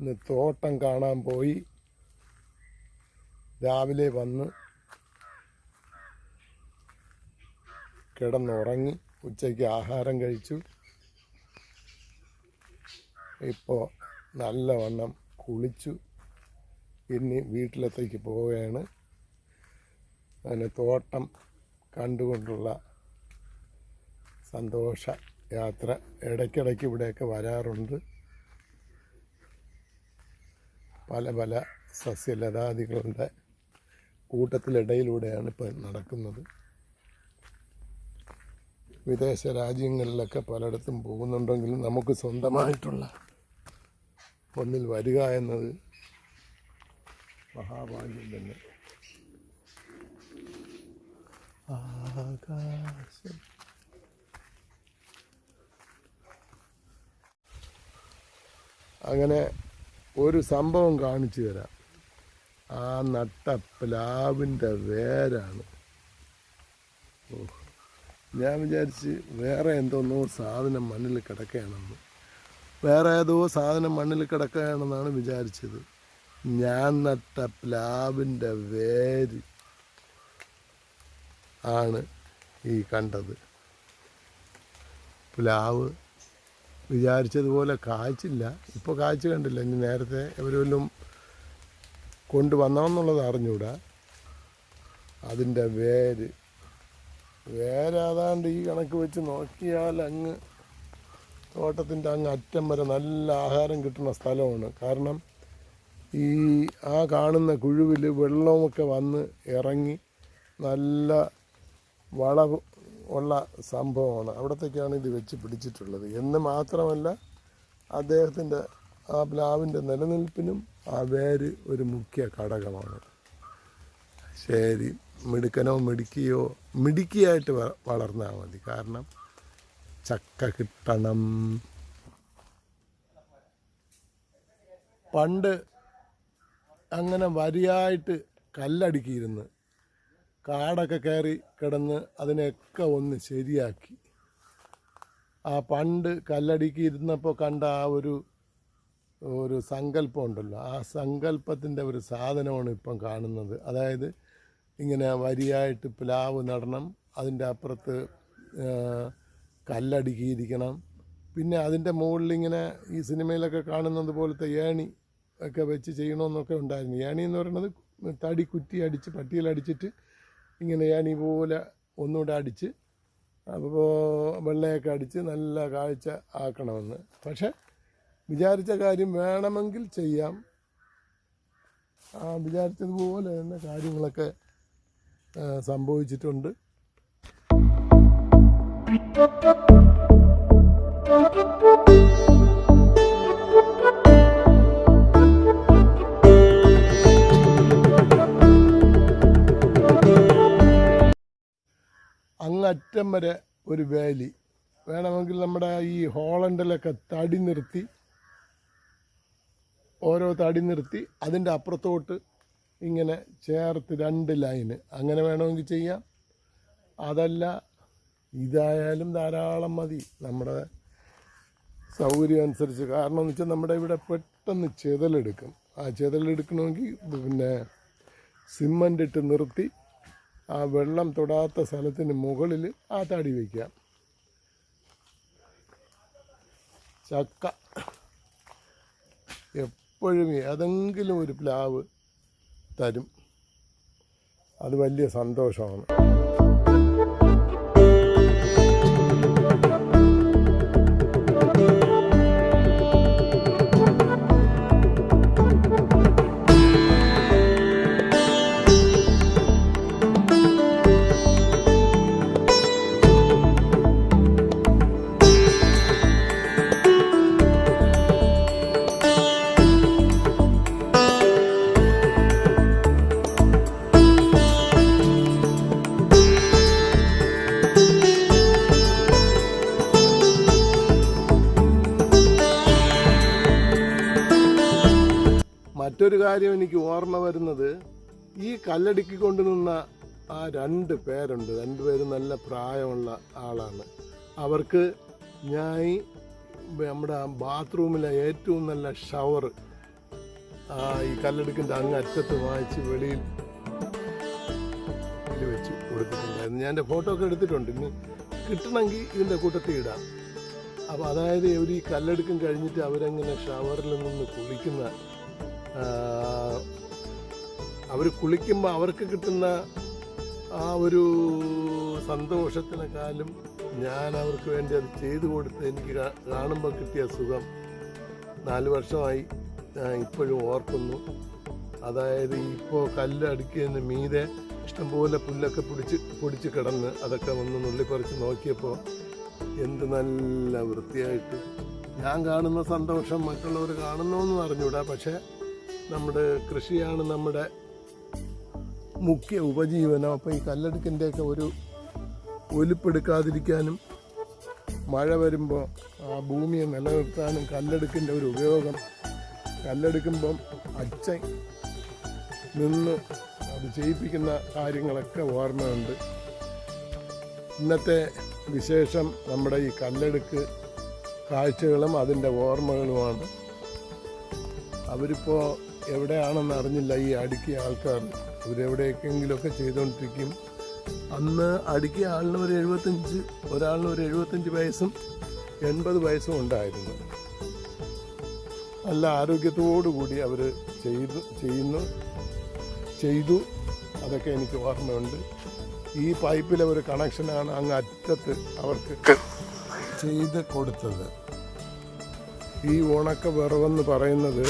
ഇന്ന് തോട്ടം കാണാൻ പോയി. രാവിലെ വന്ന് കിടന്നുറങ്ങി ഉച്ചയ്ക്ക് ആഹാരം കഴിച്ചു. ഇപ്പോൾ നല്ലവണ്ണം കുളിച്ചു. ഇനി വീട്ടിലത്തേക്ക് പോവുകയാണ്. അതിന് തോട്ടം കണ്ടുകൊണ്ടുള്ള സന്തോഷ യാത്ര ഇടയ്ക്കിടയ്ക്ക് ഇവിടെയൊക്കെ വരാറുണ്ട്. പല പല സസ്യലതാദികളുടെ കൂട്ടത്തിലിടയിലൂടെയാണ് ഇപ്പോൾ നടക്കുന്നത്. വിദേശ രാജ്യങ്ങളിലൊക്കെ പലയിടത്തും പോകുന്നുണ്ടെങ്കിലും നമുക്ക് സ്വന്തമായിട്ടുള്ള ഒന്നിൽ വരിക എന്നത് മഹാഭാഗ്യം തന്നെ. ആകാശം. അങ്ങനെ ഒരു സംഭവം കാണിച്ചു തരാം. ആ നട്ട പ്ലാവിന്റെ വേരാണ്. ഞാൻ വിചാരിച്ച് വേറെ എന്തോന്നോ സാധനം മണ്ണിൽ കിടക്കുകയാണെന്ന്. വേറെ ഏതോ സാധനം മണ്ണിൽ കിടക്കുകയാണെന്നാണ് വിചാരിച്ചത്. ഞാൻ നട്ട പ്ലാവിന്റെ വേര് ആണ് ഈ കണ്ടത്. പ്ലാവ് വിചാരിച്ചതുപോലെ കായ്ച്ചില്ല ഇപ്പോൾ കാഴ്ച കണ്ടില്ല. ഇനി നേരത്തെ എവരെല്ലാം കൊണ്ടുവന്നതെന്നുള്ളത് അറിഞ്ഞൂടാ. അതിന്റെ വേര്. വേരാതാണ്ട് ഈ കണക്ക് വെച്ച് നോക്കിയാൽ അങ്ങ് തോട്ടത്തിന്റെ അങ്ങ് അറ്റം വരെ നല്ല ആഹാരം കിട്ടുന്ന സ്ഥലമാണ്. കാരണം ഈ ആ കാണുന്ന കുഴുവിൽ വെള്ളമൊക്കെ വന്ന് ഇറങ്ങി നല്ല വളവ് ഉള്ള സംഭവമാണ്. അവിടത്തേക്കാണ് ഇത് വെച്ച് പിടിച്ചിട്ടുള്ളത്. എന്ന് മാത്രമല്ല അദ്ദേഹത്തിന്റെ ആ പ്ലാവിന്റെ നിലനിൽപ്പിനും ആ വേര് ഒരു മുഖ്യ ഘടകമാണ്. ശരി മിടുക്കനോ മിടുക്കിയോ മിടുക്കിയായിട്ട് വളർന്നാൽ മതി. കാരണം ചക്ക കിട്ടണം. പണ്ട് അങ്ങനെ വരിയായിട്ട് കല്ലടുക്കിയിരുന്ന്. കാടൊക്കെ കയറി കിടന്ന് അതിനെയൊക്കെ ഒന്ന് ശരിയാക്കി. ആ പണ്ട് കല്ലടിക്ക് ഇരുന്നപ്പോൾ കണ്ട ആ ഒരു ഒരു സങ്കല്പം ഉണ്ടല്ലോ. ആ സങ്കല്പത്തിന്റെ ഒരു സാധനമാണ് ഇപ്പം കാണുന്നത്. അതായത് ഇങ്ങനെ വരിയായിട്ട് പ്ലാവ് നടണം അതിന്റെ അപ്പുറത്ത് കല്ലടുക്കിയിരിക്കണം. പിന്നെ അതിന്റെ മുകളിൽ ഇങ്ങനെ ഈ സിനിമയിലൊക്കെ കാണുന്നത് പോലത്തെ ഏണി ഒക്കെ വെച്ച് ചെയ്യണമെന്നൊക്കെ ഉണ്ടായിരുന്നു. ഏണി എന്ന് പറയുന്നത് തടി കുറ്റി അടിച്ച് പട്ടിയിലടിച്ചിട്ട് ഇങ്ങനെ ഏണി പോലെ ഒന്നുകൂടെ അടിച്ച് അപ്പോൾ വെള്ളയൊക്കെ അടിച്ച് നല്ല കാഴ്ച ആക്കണമെന്ന്. പക്ഷെ വിചാരിച്ച കാര്യം വേണമെങ്കിൽ ചെയ്യാം. ആ വിചാരിച്ചതുപോലെ തന്നെ കാര്യങ്ങളൊക്കെ സംഭവിച്ചിട്ടുണ്ട്. അങ്ങറ്റം വരെ ഒരു വേലി. വേണമെങ്കിൽ നമ്മുടെ ഈ ഹോളണ്ടിലൊക്കെ തടി നിർത്തി ഓരോ തടി നിർത്തി അതിന്റെ അപ്പുറത്തോട്ട് ഇങ്ങനെ ചേർത്ത് രണ്ട് ലൈന്. അങ്ങനെ വേണമെങ്കിൽ ചെയ്യാം. അതല്ല ഇതായാലും ധാരാളം മതി നമ്മുടെ സൗകര്യം അനുസരിച്ച്. കാരണം എന്ന് വെച്ചാൽ നമ്മുടെ ഇവിടെ പെട്ടെന്ന് ചെതലെടുക്കും. ആ ചെതലെടുക്കണമെങ്കിൽ പിന്നെ സിമ്മന്റ് ഇട്ട് നിർത്തി ആ വെള്ളം തൊടാത്ത സ്ഥലത്തിന് മുകളിൽ ആ തടി വയ്ക്കാം ചക്ക. എപ്പോഴും ഏതെങ്കിലും ഒരു പ്ലാവ് തരും. അത് വലിയ സന്തോഷമാണ്. കാര്യം എനിക്ക് ഓർമ്മ വരുന്നത് ഈ കല്ലടുക്കി കൊണ്ടു നിന്ന ആ രണ്ട് പേരുണ്ട്. രണ്ടുപേരും നല്ല പ്രായമുള്ള ആളാണ്. അവർക്ക് ഞാൻ നമ്മുടെ ബാത്റൂമിലെ ഏറ്റവും നല്ല ഷവർ ഈ കല്ലെടുക്കിന്റെ അങ്ങ് അറ്റത്ത് വാങ്ങിച്ച് വെളിയിൽ വെച്ച് കൊടുത്തിട്ടുണ്ടായിരുന്നു. ഞാൻ എന്റെ ഫോട്ടോ ഒക്കെ എടുത്തിട്ടുണ്ട്. ഇനി കിട്ടണമെങ്കിൽ ഇതിന്റെ കൂട്ടത്തിൽ ഇടാം. അപ്പോൾ അതായത് ഒരു ഈ കല്ലെടുക്കും കഴിഞ്ഞിട്ട് അവരങ്ങനെ ഷവറിൽ നിന്ന് കുളിക്കുന്ന അവർ കുളിക്കുമ്പോൾ അവർക്ക് കിട്ടുന്ന ആ ഒരു സന്തോഷത്തിനെക്കാളും ഞാൻ അവർക്ക് വേണ്ടി അത് ചെയ്തു കൊടുത്ത് എനിക്ക് കാണുമ്പോൾ കിട്ടിയ സുഖം നാല് വർഷമായി ഞാൻ ഇപ്പോഴും ഓർക്കുന്നു. അതായത് ഇപ്പോൾ കല്ല് അടുക്കിയതിന് മീതെ ഇഷ്ടംപോലെ പുല്ലൊക്കെ പിടിച്ച് പൊടിച്ച് കിടന്ന് അതൊക്കെ ഒന്ന് നുള്ളിപ്പറിച്ച് നോക്കിയപ്പോൾ എന്ത് നല്ല വൃത്തിയായിട്ട് ഞാൻ കാണുന്ന സന്തോഷം മറ്റുള്ളവർ കാണുന്നു എന്ന് അറിഞ്ഞൂടാ പക്ഷേ നമ്മുടെ കൃഷിയാണ് നമ്മുടെ മുഖ്യ ഉപജീവനം. അപ്പോൾ ഈ കല്ലെടുക്കിന്റെയൊക്കെ ഒരു ഒലിപ്പെടുക്കാതിരിക്കാനും മഴ വരുമ്പോൾ ആ ഭൂമിയെ നിലനിർത്താനും കല്ലെടുക്കിന്റെ ഒരു ഉപയോഗം. കല്ലെടുക്കുമ്പം അച്ഛൻ നിന്ന് അത് ചെയ്യിപ്പിക്കുന്ന കാര്യങ്ങളൊക്കെ ഓർമ്മയുണ്ട്. ഇന്നത്തെ വിശേഷം നമ്മുടെ ഈ കല്ലെടുക്ക് കാഴ്ചകളും അതിന്റെ ഓർമ്മകളുമാണ്. അവരിപ്പോൾ എവിടെയാണെന്ന് അറിഞ്ഞില്ല ഈ അടുക്കിയ ആൾക്കാർ. അവരെവിടെയൊക്കെങ്കിലുമൊക്കെ ചെയ്തുകൊണ്ടിരിക്കും. അന്ന് അടുക്കിയ ആളിന് ഒരു എഴുപത്തഞ്ച് ഒരാളിന് ഒരു എഴുപത്തഞ്ച് വയസ്സും എൺപത് വയസ്സും ഉണ്ടായിരുന്നു. നല്ല ആരോഗ്യത്തോടു കൂടി അവർ ചെയ്തു ചെയ്യുന്നു ചെയ്തു. അതൊക്കെ എനിക്ക് ഓർമ്മയുണ്ട്. ഈ പൈപ്പിലെ ഒരു കണക്ഷനാണ് അങ്ങ് അറ്റത്ത് അവർക്ക് ചെയ്ത് കൊടുത്തത്. ഈ ഉണക്ക വിറവെന്ന് പറയുന്നത്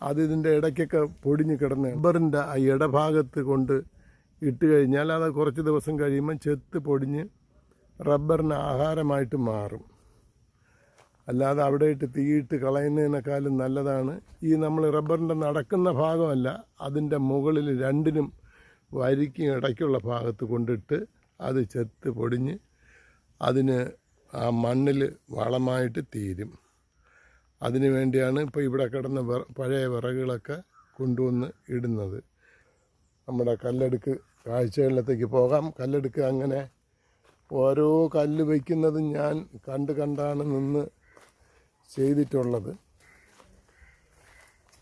അത് ഇതിന്റെ ഇടയ്ക്കൊക്കെ പൊടിഞ്ഞ് കിടന്ന് റബ്ബറിന്റെ ആ ഇടഭാഗത്ത് കൊണ്ട് ഇട്ട് കഴിഞ്ഞാൽ അത് കുറച്ച് ദിവസം കഴിയുമ്പോൾ ചെത്ത് പൊടിഞ്ഞ് റബ്ബറിന് ആഹാരമായിട്ട് മാറും. അല്ലാതെ അവിടെ ഇട്ട് തീയിട്ട് കളയുന്നതിനേക്കാളും നല്ലതാണ്. ഈ നമ്മൾ റബ്ബറിന്റെ നടക്കുന്ന ഭാഗമല്ല അതിന്റെ മുകളിൽ രണ്ടിനും വരിക്കും ഇടയ്ക്കുള്ള ഭാഗത്ത് കൊണ്ടിട്ട് അത് ചെത്ത് പൊടിഞ്ഞ് അതിന് ആ മണ്ണിൽ വളമായിട്ട് തീരും. അതിനു വേണ്ടിയാണ് ഇപ്പോൾ ഇവിടെ കിടന്ന പഴയ വിറകുകളൊക്കെ കൊണ്ടുവന്ന് ഇടുന്നത്. നമ്മുടെ കല്ലെടുക്ക് കാഴ്ചകളിലത്തേക്ക് പോകാം. കല്ലെടുക്ക് അങ്ങനെ ഓരോ കല്ല് വയ്ക്കുന്നതും ഞാൻ കണ്ട് കണ്ടാണ് നിന്ന് ചെയ്തിട്ടുള്ളത്.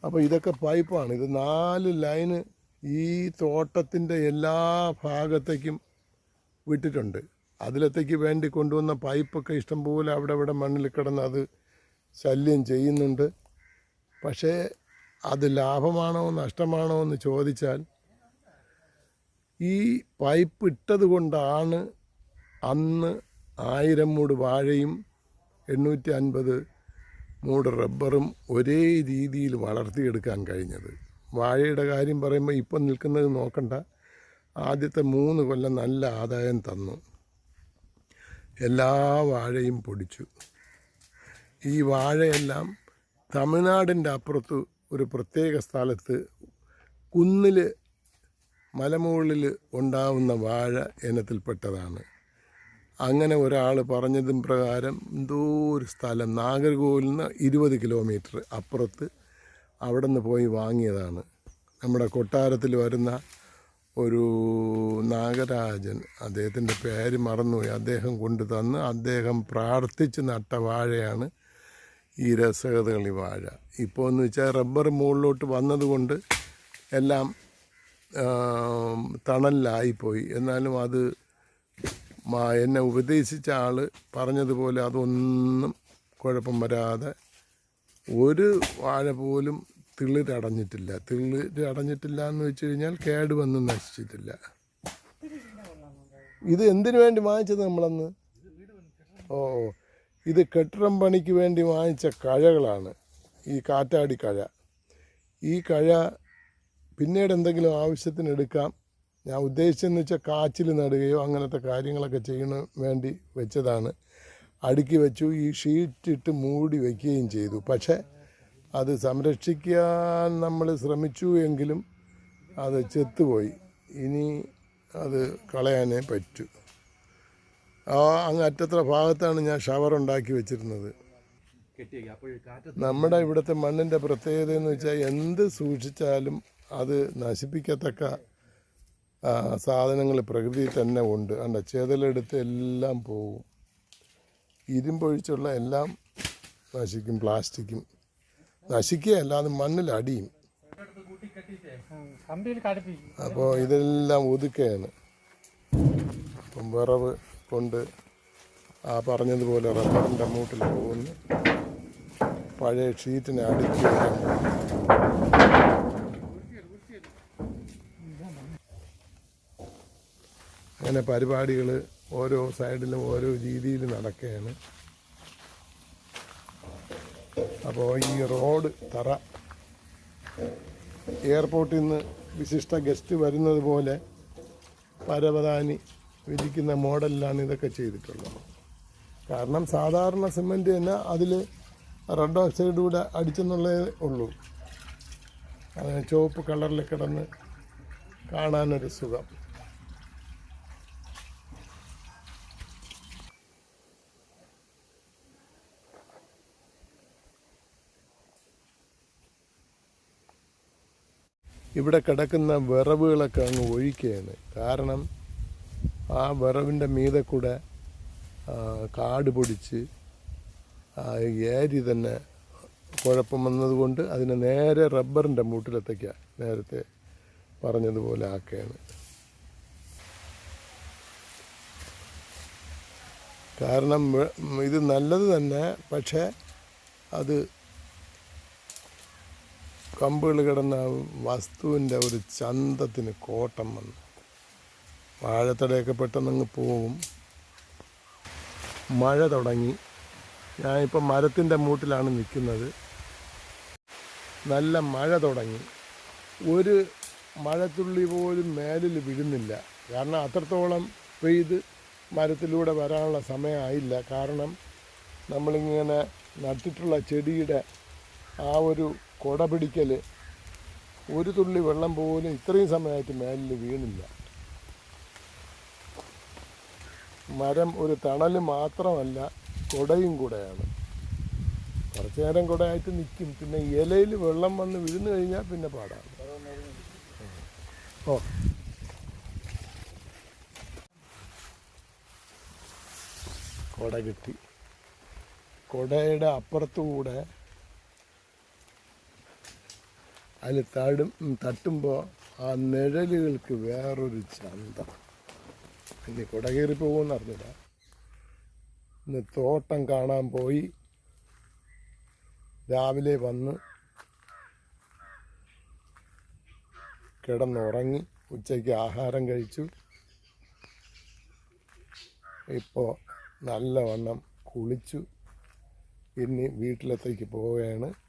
അപ്പോൾ ഇതൊക്കെ പൈപ്പാണ്. ഇത് നാല് ലൈന് ഈ തോട്ടത്തിന്റെ എല്ലാ ഭാഗത്തേക്കും വിട്ടിട്ടുണ്ട്. അതിലത്തേക്ക് വേണ്ടി കൊണ്ടുവന്ന പൈപ്പൊക്കെ ഇഷ്ടംപോലെ അവിടെ ഇവിടെ മണ്ണിൽ കിടന്ന് അത് ശല്യം ചെയ്യുന്നുണ്ട്. പക്ഷേ അത് ലാഭമാണോ നഷ്ടമാണോ എന്ന് ചോദിച്ചാൽ ഈ പൈപ്പ് ഇട്ടത് കൊണ്ടാണ് അന്ന് ആയിരം മൂട് വാഴയും എണ്ണൂറ്റി അൻപത് മൂട് റബ്ബറും ഒരേ രീതിയിൽ വളർത്തിയെടുക്കാൻ കഴിഞ്ഞത്. വാഴയുടെ കാര്യം പറയുമ്പോൾ ഇപ്പം നിൽക്കുന്നത് നോക്കണ്ട. ആദ്യത്തെ മൂന്ന് കൊല്ലം നല്ല ആദായം തന്നു. എല്ലാ വാഴയും പൊടിച്ചു. ഈ വാഴയെല്ലാം തമിഴ്നാടിന്റെ അപ്പുറത്ത് ഒരു പ്രത്യേക സ്ഥലത്ത് കുന്നിൽ മലമുകളിൽ ഉണ്ടാവുന്ന വാഴ ഇനത്തിൽപ്പെട്ടതാണ്. അങ്ങനെ ഒരാൾ പറഞ്ഞതും പ്രകാരം എന്തോ ഒരു സ്ഥലം നാഗർകോവിൽ നിന്ന് ഇരുപത് കിലോമീറ്റർ അപ്പുറത്ത് അവിടെ നിന്ന് പോയി വാങ്ങിയതാണ്. നമ്മുടെ കൊട്ടാരത്തിൽ വരുന്ന ഒരു നാഗരാജൻ അദ്ദേഹത്തിന്റെ പേര് മറന്നുപോയി. അദ്ദേഹം കൊണ്ടു തന്ന് അദ്ദേഹം പ്രാർത്ഥിച്ച് നട്ട വാഴയാണ് ഈ രസകഥകളി വാഴ. ഇപ്പോൾ എന്ന് വെച്ചാൽ റബ്ബർ മുകളിലോട്ട് വന്നതുകൊണ്ട് എല്ലാം തണലിലായിപ്പോയി. എന്നാലും അത് എന്നെ ഉപദേശിച്ച ആൾ പറഞ്ഞതുപോലെ അതൊന്നും കുഴപ്പം വരാതെ ഒരു വാഴ പോലും തിളിരടഞ്ഞിട്ടില്ല. തിളിരടഞ്ഞിട്ടില്ല എന്ന് വെച്ച് കഴിഞ്ഞാൽ കേട് വന്ന് നശിച്ചിട്ടില്ല. ഇത് എന്തിനു വേണ്ടി വാങ്ങിച്ചത് നമ്മളന്ന്? ഓ. ഇത് കെട്ടിടം പണിക്ക് വേണ്ടി വാങ്ങിച്ച കഴകളാണ്. ഈ കാറ്റാടി കഴ. ഈ കഴ പിന്നീട് എന്തെങ്കിലും ആവശ്യത്തിന് എടുക്കാം. ഞാൻ ഉദ്ദേശിച്ചെന്ന് വെച്ചാൽ കാച്ചിൽ നടുകയോ അങ്ങനത്തെ കാര്യങ്ങളൊക്കെ ചെയ്യണ വേണ്ടി വെച്ചതാണ്. അടുക്കി വെച്ചു ഈ ഷീറ്റിട്ട് മൂടി വയ്ക്കുകയും ചെയ്തു. പക്ഷേ അത് സംരക്ഷിക്കാൻ നമ്മൾ ശ്രമിച്ചു എങ്കിലും അത് ചെത്തുപോയി. ഇനി അത് കളയാനേ പറ്റൂ. ആ അങ്ങ് അറ്റത്ര ഭാഗത്താണ് ഞാൻ ഷവർ ഉണ്ടാക്കി വെച്ചിരുന്നത്. കെട്ടിയേക്കുക അപ്പോൾ കാറ്റ് നമ്മുടെ ഇവിടുത്തെ മണ്ണിന്റെ പ്രത്യേകത എന്ന് വെച്ചാൽ എന്ത് സൂക്ഷിച്ചാലും അത് നശിപ്പിക്കത്തക്ക സാധനങ്ങൾ പ്രകൃതിയിൽ തന്നെ ഉണ്ട്. അണ്ട ചേതലെടുത്ത് എല്ലാം പോവും. ഇരുമ്പൊഴിച്ചുള്ള എല്ലാം നശിക്കും പ്ലാസ്റ്റിക്കും. നശിക്കുകയല്ല അത് മണ്ണിലടിയും അടിയും. അപ്പോൾ ഇതെല്ലാം ഒതുക്കുകയാണ്. അപ്പം വിറവ് കൊണ്ട് ആ പറഞ്ഞതുപോലെ റബ്ബറിന്റെ മൂട്ടിൽ പോകുന്നു. പഴയ ഷീറ്റിനെ അടിച്ചു. അങ്ങനെ പരിപാടികൾ ഓരോ സൈഡിലും ഓരോ രീതിയിൽ നടക്കുകയാണ്. അപ്പോൾ ഈ റോഡ് തറ. എയർപോർട്ടിൽ നിന്ന് വിശിഷ്ട ഗസ്റ്റ് വരുന്നത് പോലെ പരവതാനി വിരിക്കുന്ന മോഡലിലാണ് ഇതൊക്കെ ചെയ്തിട്ടുള്ളത്. കാരണം സാധാരണ സിമന്റ് തന്നെ അതിൽ റെഡ് ഓക്സൈഡ് കൂടെ അടിച്ചെന്നുള്ളതേ ഉള്ളൂ. അങ്ങനെ ചുവപ്പ് കളറിൽ കിടന്ന് കാണാനൊരു സുഖം. ഇവിടെ കിടക്കുന്ന വിറവുകളൊക്കെ അങ്ങ് ഒഴിക്കുകയാണ്. കാരണം ആ വിറവിന്റെ മീതെ കൂടെ കാട് പൊടിച്ച് ഏരി തന്നെ കുഴപ്പം വന്നതുകൊണ്ട് അതിനെ നേരെ റബ്ബറിന്റെ മൂട്ടിലെത്തേക്കുക നേരത്തെ പറഞ്ഞതുപോലെ ആക്കുകയാണ്. കാരണം ഇത് നല്ലത് തന്നെ പക്ഷേ അത് കമ്പുകൾ കിടന്ന വസ്തുവിന്റെ ഒരു ചന്തത്തിന് കോട്ടം വന്നു. വാഴത്തടയൊക്കെ പെട്ടെന്നങ്ങ് പോവും. മഴ തുടങ്ങി. ഞാനിപ്പോൾ മരത്തിന്റെ മൂട്ടിലാണ് നിൽക്കുന്നത്. നല്ല മഴ തുടങ്ങി. ഒരു മഴത്തുള്ളി പോലും മേലിൽ വിഴുന്നില്ല. കാരണം അത്രത്തോളം പെയ്ത് മരത്തിലൂടെ വരാനുള്ള സമയമായില്ല. കാരണം നമ്മളിങ്ങനെ നട്ടിട്ടുള്ള ചെടിയുടെ ആ ഒരു കുട പിടിക്കൽ ഒരു തുള്ളി വെള്ളം പോലും ഇത്രയും സമയമായിട്ട് മേലിൽ വീണില്ല. മരം ഒരു തണൽ മാത്രമല്ല കുടയും കൂടെയാണ്. കുറച്ചു നേരം കുടയായിട്ട് നിൽക്കും പിന്നെ ഇലയിൽ വെള്ളം വന്ന് വീണ് കഴിഞ്ഞാൽ പിന്നെ പാടാണ്. ഓ. കുട കിട്ടി. കുടയുടെ അപ്പുറത്തുകൂടെ അതിൽ തടും തട്ടുമ്പോൾ ആ നിഴലുകൾക്ക് വേറൊരു ചന്തം. ഇനി കുട കയറി പോകുമെന്ന് അറിഞ്ഞില്ല. ഇന്ന് തോട്ടം കാണാൻ പോയി. രാവിലെ വന്ന് കിടന്നുറങ്ങി ഉച്ചയ്ക്ക് ആഹാരം കഴിച്ചു. ഇപ്പോൾ നല്ലവണ്ണം കുളിച്ചു. ഇനി വീട്ടിലത്തേക്ക് പോവുകയാണ്.